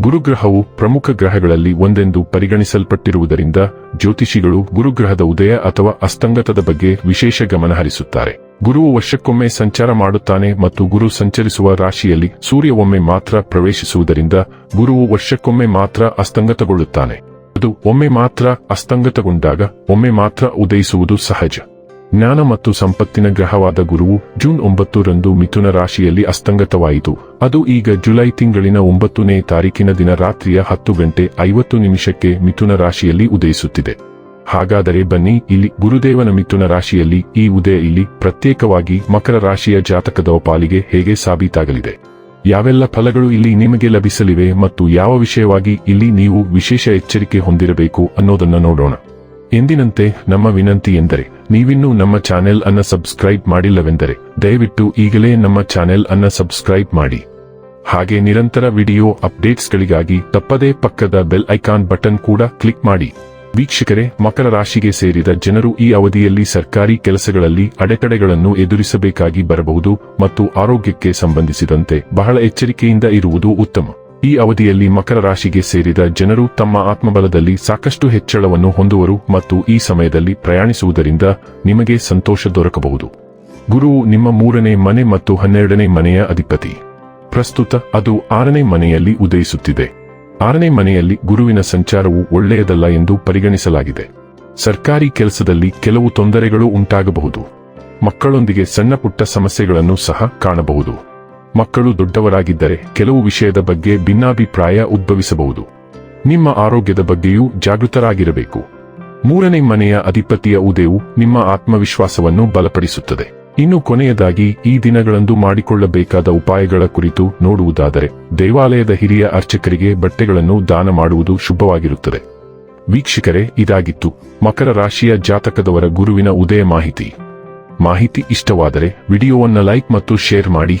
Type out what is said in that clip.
ಗುರುಗ್ರಹವು ಪ್ರಮುಖ ಗ್ರಹಗಳಲ್ಲಿ ಒಂದೆಂದು ಪರಿಗಣಿಸಲ್ಪಟ್ಟಿರುವುದರಿಂದ ಜ್ಯೋತಿಷಿಗಳು ಗುರುಗ್ರಹದ ಉದಯ ಅಥವಾ ಅಸ್ತಂಗತದ ಬಗ್ಗೆ ವಿಶೇಷ ಗಮನ ಹರಿಸುತ್ತಾರೆ. ಗುರುವು ವರ್ಷಕ್ಕೊಮ್ಮೆ ಸಂಚಾರ ಮಾಡುತ್ತಾನೆ ಮತ್ತು ಗುರು ಸಂಚರಿಸುವ ರಾಶಿಯಲ್ಲಿ ಸೂರ್ಯ ಒಮ್ಮೆ ಮಾತ್ರ ಪ್ರವೇಶಿಸುವುದರಿಂದ ಗುರುವು ವರ್ಷಕ್ಕೊಮ್ಮೆ ಮಾತ್ರ ಅಸ್ತಂಗತಗೊಳ್ಳುತ್ತಾನೆ. ಅದು ಒಮ್ಮೆ ಮಾತ್ರ ಅಸ್ತಂಗತಗೊಂಡಾಗ ಒಮ್ಮೆ ಮಾತ್ರ ಉದಯಿಸುವುದು ಸಹಜ. ಜ್ಞಾನ ಮತ್ತು ಸಂಪತ್ತಿನ ಗ್ರಹವಾದ ಗುರುವು ಜೂನ್ ಒಂಬತ್ತರಂದು ಮಿಥುನ ರಾಶಿಯಲ್ಲಿ ಅಸ್ತಂಗತವಾಯಿತು. ಅದು ಈಗ ಜುಲೈ ತಿಂಗಳಿನ ಒಂಬತ್ತನೇ ತಾರೀಕಿನ ದಿನ ರಾತ್ರಿಯ ಹತ್ತು ಗಂಟೆ ಐವತ್ತು ನಿಮಿಷಕ್ಕೆ ಮಿಥುನ ರಾಶಿಯಲ್ಲಿ ಉದಯಿಸುತ್ತಿದೆ. ಹಾಗಾದರೆ ಬನ್ನಿ, ಇಲ್ಲಿ ಗುರುದೇವನ ಮಿಥುನ ರಾಶಿಯಲ್ಲಿ ಈ ಉದಯ ಇಲ್ಲಿ ಪ್ರತ್ಯೇಕವಾಗಿ ಮಕರ ರಾಶಿಯ ಜಾತಕದ ಪಾಲಿಗೆ ಹೇಗೆ ಸಾಬೀತಾಗಲಿದೆ? ಯಾವೆಲ್ಲ ಫಲಗಳು ಇಲ್ಲಿ ನಿಮಗೆ ಲಭಿಸಲಿವೆ ಮತ್ತು ಯಾವ ವಿಷಯವಾಗಿ ಇಲ್ಲಿ ನೀವು ವಿಶೇಷ ಎಚ್ಚರಿಕೆ ಹೊಂದಿರಬೇಕು ಅನ್ನೋದನ್ನ ನೋಡೋಣ. ಎಂದಿನಂತೆ ನಮ್ಮ ವಿನಂತಿ ಎಂದರೆ ನೀವಿನ್ನೂ ನಮ್ಮ ಚಾನೆಲ್ ಅನ್ನ ಸಬ್ಸ್ಕ್ರೈಬ್ ಮಾಡಿಲ್ಲವೆಂದರೆ ದಯವಿಟ್ಟು ಈಗಲೇ ನಮ್ಮ ಚಾನೆಲ್ ಅನ್ನ ಸಬ್ಸ್ಕ್ರೈಬ್ ಮಾಡಿ. ಹಾಗೆ ನಿರಂತರ ವಿಡಿಯೋ ಅಪ್ಡೇಟ್ಸ್ಗಳಿಗಾಗಿ ತಪ್ಪದೇ ಪಕ್ಕದ ಬೆಲ್ ಐಕಾನ್ ಬಟನ್ ಕೂಡ ಕ್ಲಿಕ್ ಮಾಡಿ. ವೀಕ್ಷಕರೇ, ಮಕರ ರಾಶಿಗೆ ಸೇರಿದ ಜನರು ಈ ಅವಧಿಯಲ್ಲಿ ಸರ್ಕಾರಿ ಕೆಲಸಗಳಲ್ಲಿ ಅಡೆತಡೆಗಳನ್ನು ಎದುರಿಸಬೇಕಾಗಿ ಬರಬಹುದು ಮತ್ತು ಆರೋಗ್ಯಕ್ಕೆ ಸಂಬಂಧಿಸಿದಂತೆ ಬಹಳ ಎಚ್ಚರಿಕೆಯಿಂದ ಇರುವುದು ಉತ್ತಮ. ಈ ಅವಧಿಯಲ್ಲಿ ಮಕರ ರಾಶಿಗೆ ಸೇರಿದ ಜನರು ತಮ್ಮ ಆತ್ಮಬಲದಲ್ಲಿ ಸಾಕಷ್ಟು ಹೆಚ್ಚಳವನ್ನು ಹೊಂದುವರು ಮತ್ತು ಈ ಸಮಯದಲ್ಲಿ ಪ್ರಯಾಣಿಸುವುದರಿಂದ ನಿಮಗೆ ಸಂತೋಷ ದೊರಕಬಹುದು. ಗುರುವು ನಿಮ್ಮ ಮೂರನೇ ಮನೆ ಮತ್ತು ಹನ್ನೆರಡನೇ ಮನೆಯ ಅಧಿಪತಿ. ಪ್ರಸ್ತುತ ಅದು ಆರನೇ ಮನೆಯಲ್ಲಿ ಉದಯಿಸುತ್ತಿದೆ. ಆರನೇ ಮನೆಯಲ್ಲಿ ಗುರುವಿನ ಸಂಚಾರವು ಒಳ್ಳೆಯದಲ್ಲ ಎಂದು ಪರಿಗಣಿಸಲಾಗಿದೆ. ಸರ್ಕಾರಿ ಕೆಲಸದಲ್ಲಿ ಕೆಲವು ತೊಂದರೆಗಳು ಉಂಟಾಗಬಹುದು. ಮಕ್ಕಳೊಂದಿಗೆ ಸಣ್ಣ ಪುಟ್ಟ ಸಮಸ್ಯೆಗಳನ್ನು ಸಹ ಕಾಣಬಹುದು. ಮಕ್ಕಳು ದೊಡ್ಡವರಾಗಿದ್ದರೆ ಕೆಲವು ವಿಷಯದ ಬಗ್ಗೆ ಭಿನ್ನಾಭಿಪ್ರಾಯ ಉದ್ಭವಿಸಬಹುದು. ನಿಮ್ಮ ಆರೋಗ್ಯದ ಬಗ್ಗೆಯೂ ಜಾಗೃತರಾಗಿರಬೇಕು. ಮೂರನೇ ಮನೆಯ ಅಧಿಪತಿಯ ಉದಯವು ನಿಮ್ಮ ಆತ್ಮವಿಶ್ವಾಸವನ್ನು ಬಲಪಡಿಸುತ್ತದೆ. ಇನ್ನು ಕೊನೆಯದಾಗಿ, ಈ ದಿನಗಳಂದು ಮಾಡಿಕೊಳ್ಳಬೇಕಾದ ಉಪಾಯಗಳ ಕುರಿತು ನೋಡುವುದಾದರೆ, ದೇವಾಲಯದ ಹಿರಿಯ ಅರ್ಚಕರಿಗೆ ಬಟ್ಟೆಗಳನ್ನು ದಾನ ಮಾಡುವುದು ಶುಭವಾಗಿರುತ್ತದೆ. ವೀಕ್ಷಕರೇ, ಇದಾಗಿತ್ತು. ಮಕರ ರಾಶಿಯ ಜಾತಕದವರ ಗುರುವಿನ ಉದಯ ಮಾಹಿತಿ. ಮಾಹಿತಿ ಇಷ್ಟವಾದರೆ, ವಿಡಿಯೋವನ್ನು ಲೈಕ್ ಮತ್ತು ಶೇರ್ ಮಾಡಿ.